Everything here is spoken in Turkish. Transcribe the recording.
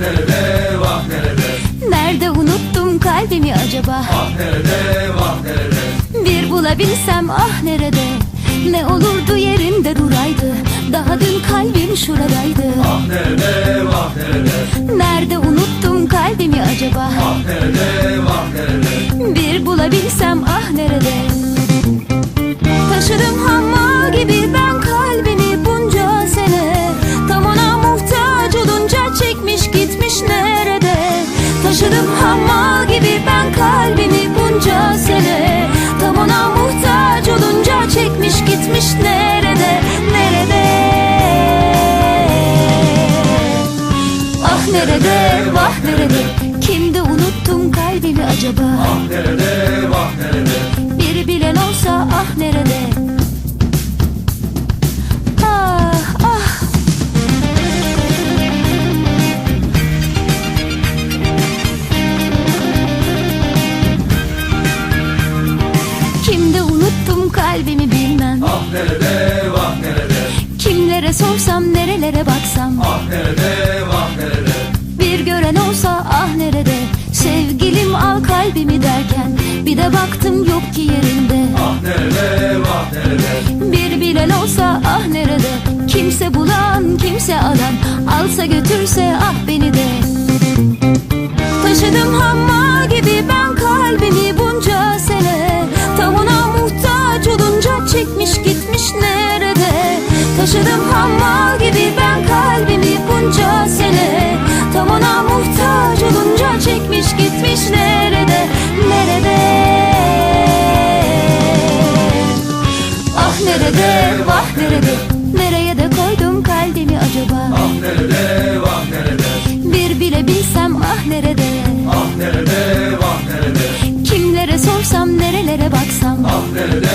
nerede vah nerede? Nerede unuttum kalbimi acaba? Ah nerede vah nerede? Bir bulabilsem ah nerede? Ne olurdu yerinde duraydı. Daha dün kalbim şuradaydı. Ah nerede vah nerede? Nerede unuttum kalbimi acaba? Ah nerede Hamma gibi ben kalbini bunca sene. Tam ona muhtaç olunca çekmiş gitmiş nerede Nerede? Ah nerede vah nerede? Kimde unuttum kalbimi acaba? Ah nerede vah nerede Sorsam nerelere baksam. Ah nerede vah nerede? Bir gören olsa ah nerede? Sevgilim al kalbimi derken Bir de baktım yok ki yerinde. Ah nerede vah nerede? Bir bilen olsa ah nerede? Kimse bulan kimse alan Alsa götürse ah beni de. Taşıdım hamma gibi ben kalbimi bunca sene. Tam ona muhtaç olunca çekmiş gitmiş nerede? Taşıdım gitmiş gitmiş nerede nerede? Ah nerede vah nerede? Nereye de koydum kalbimi acaba? Ah nerede vah nerede? Bir bile bilsem ah nerede? Ah nerede vah nerede? Kimlere sorsam nerelere baksam? Ah nerede